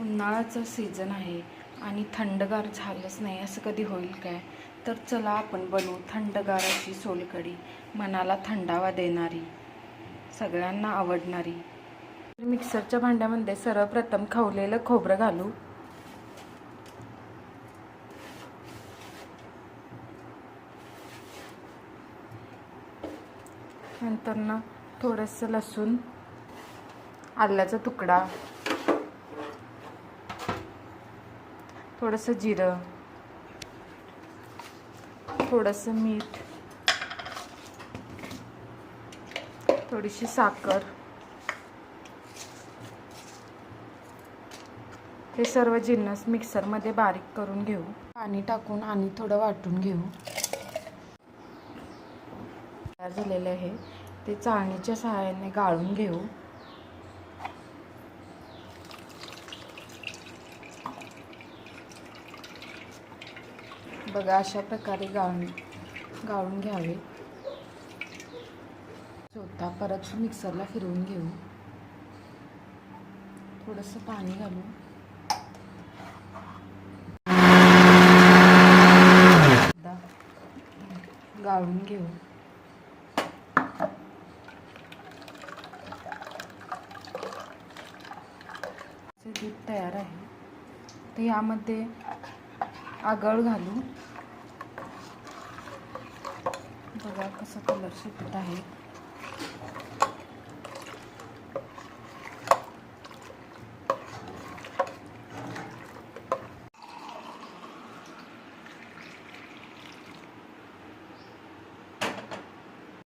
उन्हाळ्याचं सीझन आहे आणि थंडगार झालंच नाही असं कधी होईल काय? तर चला आपण बनवू थंडगाराची सोलकढी मनाला थंडावा देणारी सगळ्यांना आवडणारी. मिक्सरच्या भांड्यामध्ये सर्वप्रथम खवलेलं खोबरं घालू. नंतर ना थोडंसं लसूण आल्याचा तुकडा. थोडंसं जिरं. थोडंसं मीठ. थोडीशी साखर. हे सर्व जिन्नस मिक्सरमध्ये बारीक करून घेऊ. पाणी टाकून आणि थोडं वाटून घेऊ. तयार झालेले आहे. ते चाळणीच्या सहाय्याने गाळून घेऊ. बघा अशा प्रकारे गाळून गाळून घ्यावे. चौथा परत मिक्सरला फिरवून घेऊ. थोडंसं पाणी घालू. गाळून घेऊ. दूध तयार आहे. तर यामध्ये आगळ घालू बघा कसा कलर सुटत आहे.